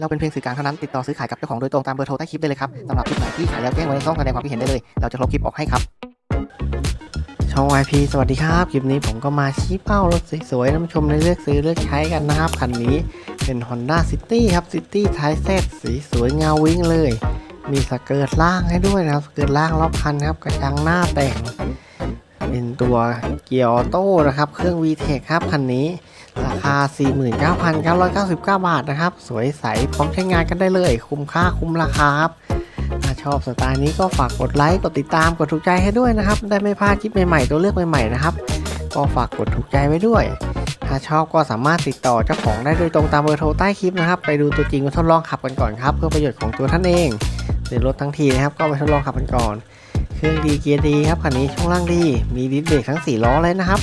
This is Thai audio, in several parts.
เราเป็นเพียงสื่อกลางเท่านั้น ติดต่อซื้อขายกับเจ้าของโดยตรงตามเบอร์โทรใต้คลิปได้เลยครับสำหรับคลิปไหนที่ขายแล้วแจ้งไว้ในช่องแสดงความคิดเห็นได้เลย เราจะลบคลิปออกให้ครับ ช่อง YP สวัสดีครับ คลิปนี้ผมก็มาชี้เป้ารถสวยๆน้ำชมในเลือกซื้อเลือกใช้กันนะครับคันนี้เป็น Honda City ครับ City ไทยเซตสีสวยเงาวิ่งเลย มีสเกิร์ตล่างให้ด้วยนะครับสเกิร์ตล่างรอบคันครับกระจังหน้าแต่งเป็นตัวเกียร์ออโต้นะครับ เครื่อง VTEC ครับคันนี้ คา 49,999 บาทนะครับ สวยใสพร้อมใช้งานกันได้เลย คุ้มค่าคุ้มราคาครับถ้าชอบสไตล์นี้ก็ฝากกดไลค์ กดติดตาม กดถูกใจให้ด้วยนะครับ ได้ไม่พลาดคลิปใหม่ๆ ตัวเลือกใหม่ๆนะครับ ก็ฝากกดถูกใจไว้ด้วย ถ้าชอบก็สามารถติดต่อเจ้าของได้โดยตรงตามเบอร์โทรใต้คลิปนะครับ ไปดูตัวจริงมาทดลองขับกันก่อนครับ เพื่อประโยชน์ของตัวท่านเองซื้อรถทั้งทีนะครับ ก็ไปทดลองขับกันก่อน เครื่องดีเกียร์ดีครับคันนี้ช่วงล่างดี มีดิสเบรกทั้ง 4 ล้อเลยนะครับ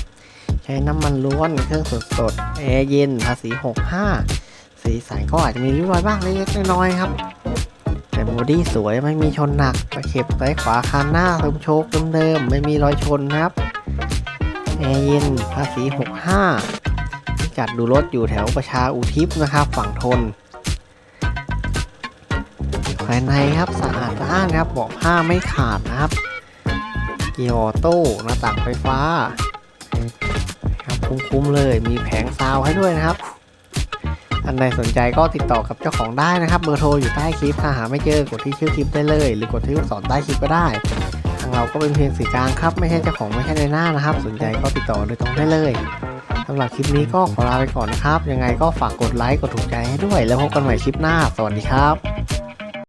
ช้น้ำมันล้วนเครื่องสดสดแอร์เย็นภาษี 65 สีสันก็อาจจะมีริ้วรอยบ้างเล็กๆน้อยๆครับ แต่บอดี้สวยไม่มีชนหนักตะเข็บซ้ายขวาคันหน้าเติมโชคเดิมๆไม่มีรอยชนครับแอร์เย็นภาษี 65พิกัดดูรถอยู่แถวประชาอุทิศนะครับ ฝั่งทนภายในครับสะอาดสะอ้านครับเบาะผ้าไม่ขาดนะครับ เกียร์ออโต้หน้าต่างไฟฟ้า คุ้มๆเลย มีแผงซาวให้ด้วยนะครับ อันใดสนใจก็ติดต่อกับเจ้าของได้นะครับ เบอร์โทรอยู่ใต้คลิปถ้าหาไม่เจอกดที่ชื่อคลิปได้เลย หรือกดที่ลูกศรใต้คลิปก็ได้ทางเราก็เป็นเพียงสื่อกลางครับ ไม่ใช่เจ้าของไม่ใช่ในหน้านะครับ สนใจก็ติดต่อโดยตรงได้เลยสำหรับคลิปนี้ก็ขอลาไปก่อนนะครับ ยังไงก็ฝากกดไลค์กดถูกใจให้ด้วย แล้วพบกันใหม่คลิปหน้า สวัสดีครับ